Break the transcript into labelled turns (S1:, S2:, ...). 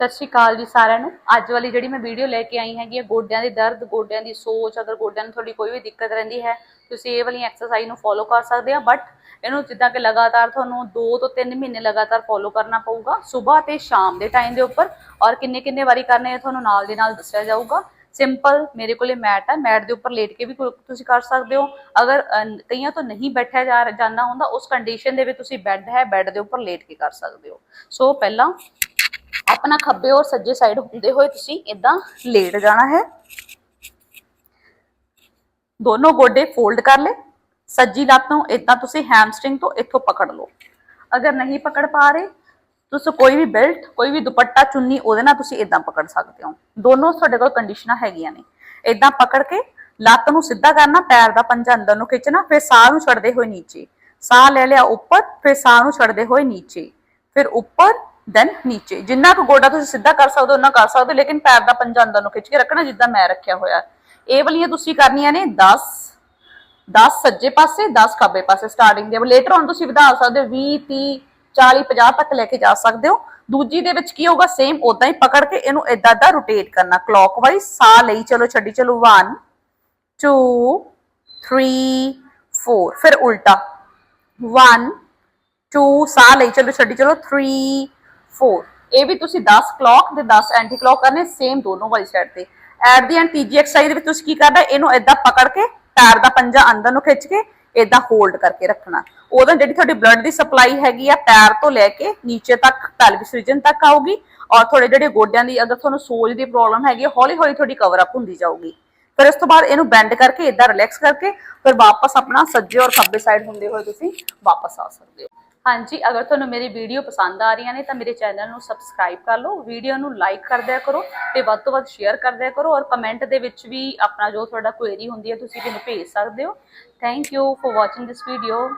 S1: ਸਤਿ ਸ਼੍ਰੀ ਅਕਾਲ ਜੀ ਸਾਰਿਆਂ ਨੂੰ। ਅੱਜ ਵਾਲੀ ਜਿਹੜੀ ਮੈਂ ਵੀਡੀਓ ਲੈ ਕੇ ਆਈ ਹੈਗੀ ਹੈ ਗੋਡਿਆਂ ਦੇ ਦਰਦ, ਗੋਡਿਆਂ ਦੀ ਸੋਚ, ਅਗਰ ਗੋਡਿਆਂ ਨੂੰ ਤੁਹਾਡੀ ਕੋਈ ਵੀ ਦਿੱਕਤ ਰਹਿੰਦੀ ਹੈ, ਤੁਸੀਂ ਇਹ ਵਾਲੀ ਐਕਸਰਸਾਈਜ਼ ਨੂੰ ਫੋਲੋ ਕਰ ਸਕਦੇ ਆ ਬਟ ਇਹਨੂੰ ਜਿੱਦਾਂ ਕਿ ਲਗਾਤਾਰ ਤੁਹਾਨੂੰ 2 ਤੋਂ 3 ਮਹੀਨੇ ਲਗਾਤਾਰ ਫੋਲੋ ਕਰਨਾ ਪਊਗਾ, ਸਵੇਰ ਤੇ ਸ਼ਾਮ ਦੇ ਟਾਈਮ ਦੇ ਉੱਪਰ, ਔਰ ਕਿੰਨੇ ਕਿੰਨੇ ਵਾਰੀ ਕਰਨੇ ਇਹ ਤੁਹਾਨੂੰ ਨਾਲ ਦੇ ਨਾਲ ਦੱਸਿਆ ਜਾਊਗਾ। ਸਿੰਪਲ ਮੇਰੇ ਕੋਲੇ ਮੈਟ ਹੈ ਮੈਟ ਦੇ ਉੱਪਰ ਲੇਟ ਕੇ ਵੀ ਤੁਸੀਂ ਕਰ ਸਕਦੇ ਹੋ। ਅਗਰ ਕਈਆਂ ਤੋਂ ਨਹੀਂ ਬੈਠਿਆ ਜਾ ਜਾਂਦਾ ਹੁੰਦਾ, ਉਸ ਕੰਡੀਸ਼ਨ ਦੇ ਵਿੱਚ ਤੁਸੀਂ ਬੈੱਡ ਹੈ ਬੈੱਡ ਦੇ ਉੱਪਰ ਲੇਟ ਕੇ ਕਰ ਸਕਦੇ ਹੋ। ਸੋ ਪਹਿਲਾਂ ਆਪਣਾ ਖੱਬੇ ਔਰ ਸੱਜੇ ਸਾਈਡ ਹੁੰਦੇ ਹੋਏ ਤੁਸੀਂ ਇਦਾਂ ਲੇਟ ਜਾਣਾ ਹੈ। ਦੋਨੋਂ ਗੋਡੇ ਫੋਲਡ ਕਰ ਲੈ ਸੱਜੀ ਲੱਤ ਨੂੰ ਇਦਾਂ ਤੁਸੀਂ ਹੈਮਸਟ੍ਰਿੰਗ ਤੋਂ ਇੱਥੋਂ ਪਕੜ ਲਓ। ਅਗਰ ਨਹੀਂ ਪਕੜ ਪਾ ਰਹੇ, ਤੁਸੀਂ ਕੋਈ ਵੀ ਬੈਲਟ ਕੋਈ ਵੀ ਦੁਪੱਟਾ, ਚੁੰਨੀ, ਉਹਦੇ ਨਾਲ ਤੁਸੀਂ ਇਦਾਂ ਪਕੜ ਸਕਦੇ ਹੋ। ਦੋਨੋਂ ਤੁਹਾਡੇ ਕੋਲ ਕੰਡੀਸ਼ਨਾਂ ਹੈਗੀਆਂ ਨੇ। ਇਦਾਂ ਪਕੜ ਕੇ ਲੱਤ ਨੂੰ ਸਿੱਧਾ ਕਰਨਾ, ਪੈਰ ਦਾ ਪੰਜਾ ਅੰਦਰ ਨੂੰ ਖਿੱਚਣਾ, ਫਿਰ ਸਾਹ ਨੂੰ ਛੱਡਦੇ ਹੋਏ ਨੀਚੇ। ਸਾਹ ਲੈ ਲਿਆ ਉੱਪਰ, ਫਿਰ ਸਾਹ ਨੂੰ ਛੱਡਦੇ ਹੋਏ ਨੀਚੇ। ਫਿਰ ਉੱਪਰ ਦੈਨ ਨੀਚੇ, ਜਿੰਨਾ ਕੁ ਗੋਡਾ ਤੁਸੀਂ ਸਿੱਧਾ ਕਰ ਸਕਦੇ ਹੋ ਉਹਨਾਂ ਕਰ ਸਕਦੇ ਹੋ, ਲੇਕਿਨ ਪੈਰ ਦਾ ਪੰਜਾ ਅੰਦਰ ਨੂੰ ਖਿੱਚ ਕੇ ਰੱਖਣਾ, ਜਿੱਦਾਂ ਮੈਂ ਰੱਖਿਆ ਹੋਇਆ। ਇਹ ਵਾਲੀਆਂ ਤੁਸੀਂ ਕਰਨੀਆਂ ਨੇ 10 10 ਸੱਜੇ ਪਾਸੇ 10 ਖੱਬੇ ਪਾਸੇ ਸਟਾਰਟਿੰਗ ਦੇ। ਲੇਟਰ ਔਨ ਤੁਸੀਂ ਵਧਾ ਸਕਦੇ ਹੋ 20 30 40 50 ਤੱਕ ਲੈ ਕੇ ਜਾ ਸਕਦੇ ਹੋ। ਦੂਜੀ ਦੇ ਵਿੱਚ ਕੀ ਹੋਊਗਾ ਸੇਮ ਉਦਾਂ ਹੀ ਪਕੜ ਕੇ ਇਹਨੂੰ ਇਦਾਂ ਦਾ ਰੋਟੇਟ ਕਰਨਾ ਕਲੌਕਵਾਈਜ਼ ਸਾਹ ਲਈ ਚਲੋ, ਛੱਡੀ ਚਲੋ 1 2 3 4 ਫਿਰ ਉਲਟਾ 1 2 ਸਾਹ ਲਈ ਚਲੋ, ਛੱਡੀ ਚਲੋ 3 4 ਇਹ ਵੀ ਤੁਸੀਂ 10 ਕਲੌਕ ਤੇ 10 ਐਂਟੀ ਕਲੌਕ ਕਰਨੇ ਸੇਮ ਦੋਨੋਂ ਵਾਲੀ ਸਾਈਡ ਤੇ। ਐਟ ਦੀ ਐਂਡ ਤੀਜੀ ਐਕਸਰਸਾਈਜ਼ ਦੇ ਵਿੱਚ ਤੁਸੀਂ ਕੀ ਕਰਨਾ, ਇਹਨੂੰ ਇਦਾਂ ਪਕੜ ਕੇ ਪੈਰ ਦਾ ਪੰਜਾ ਅੰਦਰ ਨੂੰ ਖਿੱਚ ਕੇ ਇਦਾਂ ਹੋਲਡ ਕਰਕੇ ਰੱਖਣਾ। ਉਦੋਂ ਜਿਹੜੀ ਤੁਹਾਡੀ ਬਲੱਡ ਦੀ ਸਪਲਾਈ ਹੈਗੀ ਆ ਪੈਰ ਤੋਂ ਲੈ ਕੇ ਨੀਚੇ ਤੱਕ ਪੈਲਵਿਸ ਰੀਜਨ ਤੱਕ ਆਊਗੀ। ਔਰ ਤੁਹਾਡੇ ਜਿਹੜੇ ਗੋਡਿਆਂ ਦੀ, ਅਗਰ ਤੁਹਾਨੂੰ ਸੋਜ ਦੀ ਪ੍ਰੋਬਲਮ ਹੈਗੀ ਹੌਲੀ ਹੌਲੀ ਤੁਹਾਡੀ ਕਵਰ ਅਪ ਹੁੰਦੀ ਜਾਊਗੀ। ਫਿਰ ਇਸ ਤੋਂ ਬਾਅਦ ਇਹਨੂੰ ਬੈਂਡ ਕਰਕੇ ਇਦਾਂ ਰਿਲੈਕਸ ਕਰਕੇ, ਫਿਰ ਵਾਪਸ ਆਪਣਾ ਸੱਜੇ ਔਰ ਖੱਬੇ ਸਾਈਡ ਹੁੰਦੇ ਹੋਏ ਤੁਸੀਂ ਵਾਪਸ ਆ ਸਕਦੇ ਹੋ। ਹਾਂਜੀ, ਅਗਰ ਤੁਹਾਨੂੰ ਮੇਰੀ ਵੀਡੀਓ ਪਸੰਦ ਆ ਰਹੀਆਂ ਨੇ ਤਾਂ ਮੇਰੇ ਚੈਨਲ ਨੂੰ ਸਬਸਕ੍ਰਾਈਬ ਕਰ ਲਓ, ਵੀਡੀਓ ਨੂੰ ਲਾਈਕ ਕਰ ਦਿਆ ਕਰੋ ਤੇ ਵੱਧ ਤੋਂ ਵੱਧ ਸ਼ੇਅਰ ਕਰ ਦਿਆ ਕਰੋ ਔਰ ਕਮੈਂਟ ਦੇ ਵਿੱਚ ਵੀ ਆਪਣਾ ਜੋ ਤੁਹਾਡਾ ਕੁਐਰੀ ਹੁੰਦੀ ਹੈ, ਤੁਸੀਂ ਮੈਨੂੰ ਭੇਜ ਸਕਦੇ ਹੋ। Thank you for watching this video